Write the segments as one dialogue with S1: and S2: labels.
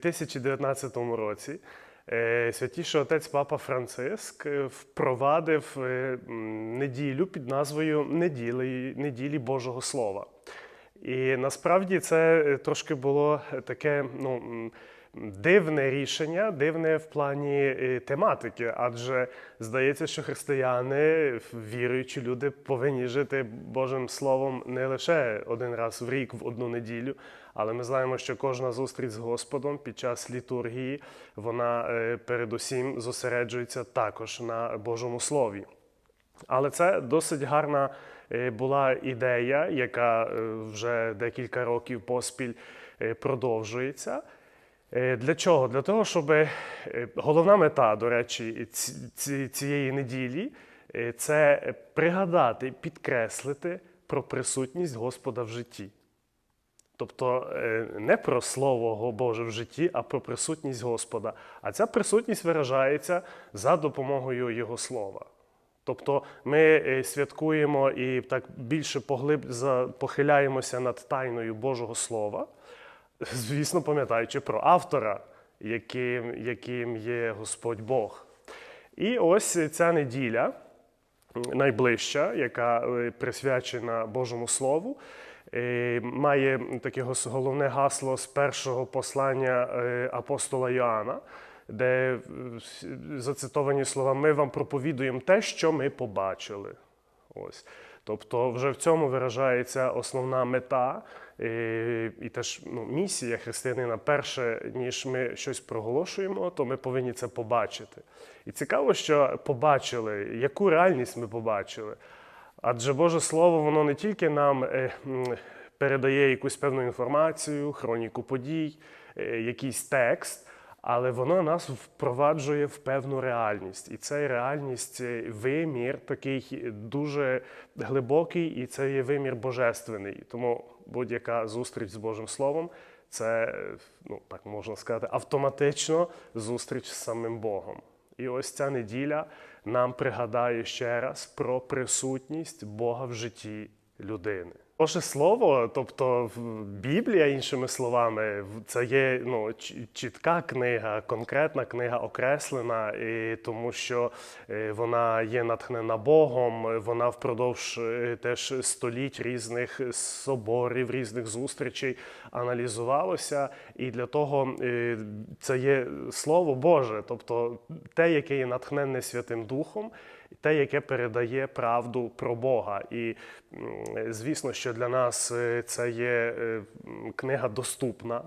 S1: 2019 році е, святіший отець Папа Франциск е, впровадив е, неділю під назвою Неділі, неділі Божого Слова. І насправді це трошки було таке ну, дивне рішення, дивне в плані тематики, адже здається, що християни, віруючі люди, повинні жити Божим Словом не лише один раз в рік, в одну неділю, але ми знаємо, що кожна зустріч з Господом під час літургії вона е, передусім зосереджується також на Божому Слові. Але це досить гарна е, була ідея, яка е, вже декілька років поспіль продовжується. Для чого? Для того, щоб головна мета, до речі, ці- ці- цієї неділі це пригадати, підкреслити про присутність Господа в житті. Тобто е, не про слово Боже в житті, а про присутність Господа. А ця присутність виражається за допомогою Його слова. Тобто ми е, святкуємо і так більше поглиб похиляємося над тайною Божого Слова, звісно, пам'ятаючи про автора, яким, яким є Господь Бог. І ось ця неділя, найближча, яка е, присвячена Божому Слову, має таке головне гасло з першого послання е, апостола Йоанна, де е, зацитовані слова Ми вам проповідуємо те, що ми побачили. Ось. Тобто, вже в цьому виражається основна мета е, і теж ну, місія християнина. Перше, ніж ми щось проголошуємо, то ми повинні це побачити. І цікаво, що побачили, яку реальність ми побачили. Адже Боже Слово, воно не тільки нам е, передає якусь певну інформацію, хроніку подій, е, якийсь текст, але воно нас впроваджує в певну реальність. І цей реальність е, вимір такий дуже глибокий, і це є вимір божественний. Тому будь-яка зустріч з Божим Словом це, ну так можна сказати, автоматично зустріч з самим Богом. І ось ця неділя нам пригадає ще раз про присутність Бога в житті людини. Боже слово, тобто Біблія, іншими словами, це є ну, чітка книга, конкретна книга окреслена, і тому що е, вона є натхнена Богом, вона впродовж е, теж століть різних соборів, різних зустрічей аналізувалося. І для того е, це є Слово Боже, тобто те, яке є натхненне Святим Духом, те, яке передає правду про Бога. І звісно, що для нас е, це є е, книга доступна.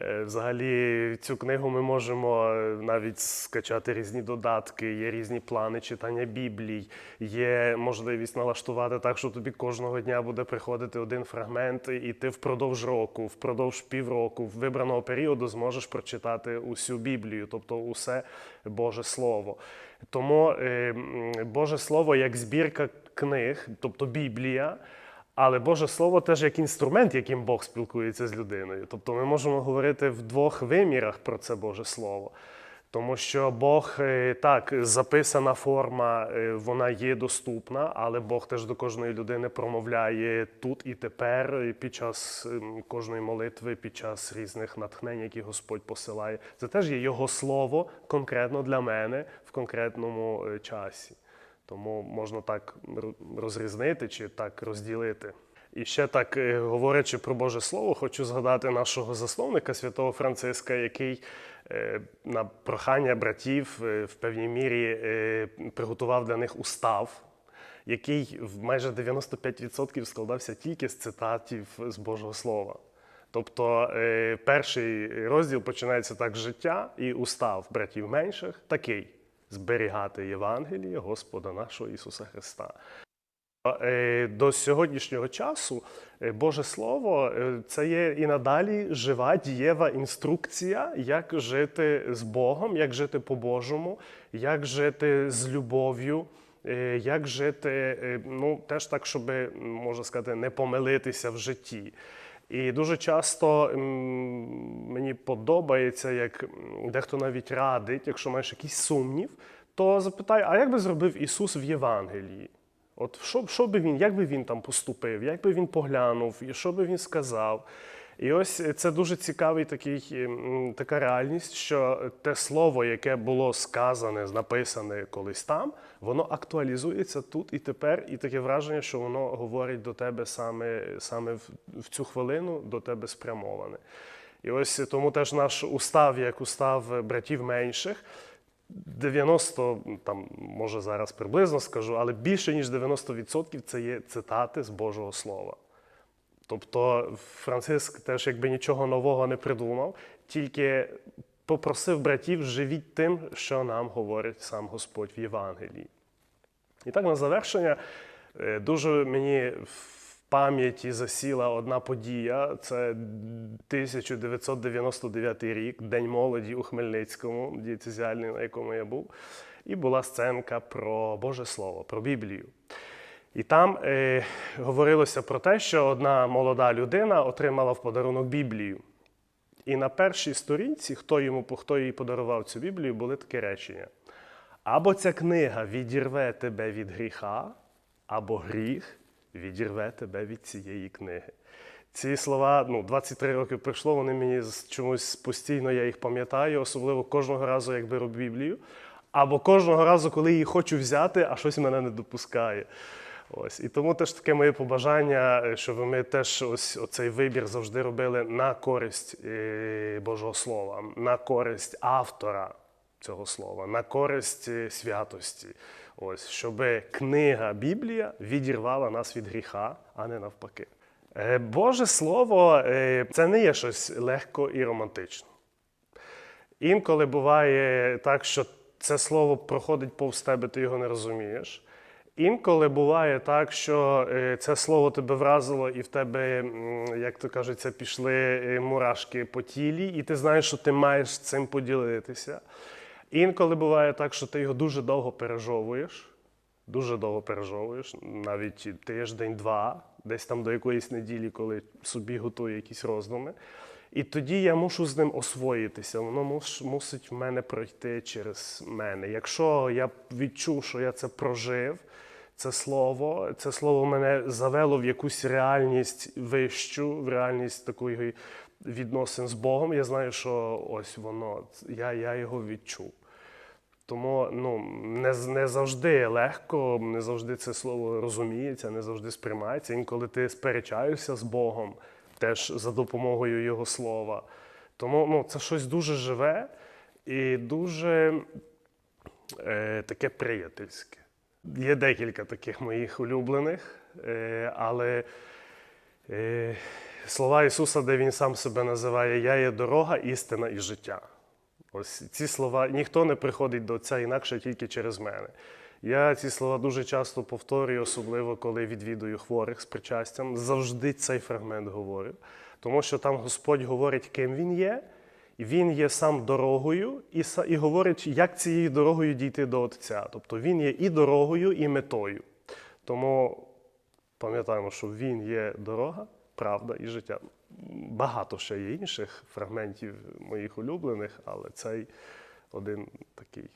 S1: Е, Взагалі, цю книгу ми можемо навіть скачати різні додатки, є різні плани читання Біблій, є можливість налаштувати так, що тобі кожного дня буде приходити один фрагмент, і ти впродовж року, впродовж півроку, вибраного періоду зможеш прочитати усю Біблію, тобто усе Боже Слово. Тому е, Боже Слово як збірка книг, тобто Біблія. Але Боже Слово теж як інструмент, яким Бог спілкується з людиною. Тобто ми можемо говорити в двох вимірах про це Боже Слово. Тому що Бог е, так, записана форма, е, вона є доступна, але Бог теж до кожної людини промовляє тут і тепер, під час ем, кожної молитви, під час різних натхнень, які Господь посилає. Це теж є Його слово конкретно для мене в конкретному е, часі. Тому можна так розрізнити чи так розділити. І ще так, е, говорячи про Боже Слово, хочу згадати нашого засновника святого Франциска, який е, на прохання братів е, в певній мірі приготував для них устав, який в майже 95% складався тільки з цитатів з Божого Слова. Тобто перший розділ починається так життя і устав братів менших такий зберігати Євангеліє Господа нашого Ісуса Христа. Е, До сьогоднішнього часу е, Боже Слово е, це є і надалі жива дієва інструкція, як жити з Богом, як жити по-божому, як жити з любов'ю, як жити, ну теж так, щоб можна сказати, не помилитися в житті. І дуже часто мені подобається, як дехто навіть радить, якщо маєш якийсь сумнів, то запитай, а як би зробив Ісус в Євангелії? От що, що би він, як би він там поступив, як би він поглянув, і що би він сказав? І ось це дуже цікавий такий, така реальність, що те слово, яке було сказане, написане колись там, воно актуалізується тут і тепер, і таке враження, що воно говорить до тебе саме, саме в, в цю хвилину, до тебе спрямоване. І ось тому теж наш устав, як устав братів менших, 90, там, може зараз приблизно скажу, але більше ніж 90% це є цитати з Божого Слова. Тобто Франциск теж якби нічого нового не придумав, тільки попросив братів живіть тим, що нам говорить сам Господь в Євангелії. І так на завершення е, дуже мені пам'яті засіла одна подія. Це 1999 рік, День молоді у Хмельницькому, дієцезіальний, на якому я був. І була сценка про Боже Слово, про Біблію. І там е, говорилося про те, що одна молода людина отримала в подарунок Біблію. І на першій сторінці, хто йому хто їй подарував цю Біблію, були такі речення: або ця книга відірве тебе від гріха, або гріх відірве тебе від цієї книги. Ці слова, ну, 23 роки пройшло, вони мені чомусь постійно я їх пам'ятаю, особливо кожного разу, як беру Біблію, або кожного разу, коли її хочу взяти, а щось мене не допускає. Ось. І тому теж таке моє побажання, щоб ми теж ось оцей вибір завжди робили на користь е, Божого Слова, на користь автора цього слова, на користь е, святості. Ось, щоб книга Біблія відірвала нас від гріха, а не навпаки. Е, Боже Слово е, це не є щось легко і романтично. Інколи буває так, що це слово проходить повз тебе, ти його не розумієш. Інколи буває так, що е, це слово тебе вразило, і в тебе, як то кажеться, пішли мурашки по тілі, і ти знаєш, що ти маєш цим поділитися. Інколи буває так, що ти його дуже довго пережовуєш, дуже довго пережовуєш, навіть тиждень-два, десь там до якоїсь неділі, коли собі готую якісь роздуми. І тоді я мушу з ним освоїтися. Воно мус- мусить в мене пройти через мене. Якщо я відчув, що я це прожив, це слово, це слово мене завело в якусь реальність вищу, в реальність такої відносин з Богом. Я знаю, що ось воно, я, я його відчув. Тому ну, не, не завжди легко, не завжди це слово розуміється, не завжди сприймається. Інколи ти сперечаєшся з Богом теж за допомогою Його слова. Тому ну, це щось дуже живе і дуже е, таке приятельське. Є декілька таких моїх улюблених, е, але е, слова Ісуса, де Він сам себе називає Я є дорога, істина і життя. Ось ці слова ніхто не приходить до Отця інакше тільки через мене. Я ці слова дуже часто повторюю, особливо коли відвідую хворих з причастям. Завжди цей фрагмент говорю. Тому що там Господь говорить, ким він є, і він є сам дорогою, і, і говорить, як цією дорогою дійти до Отця. Тобто він є і дорогою, і метою. Тому пам'ятаємо, що він є дорога, правда і життя. Багато ще є інших фрагментів моїх улюблених, але цей один такий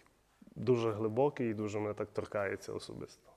S1: дуже глибокий і дуже мене так торкається особисто.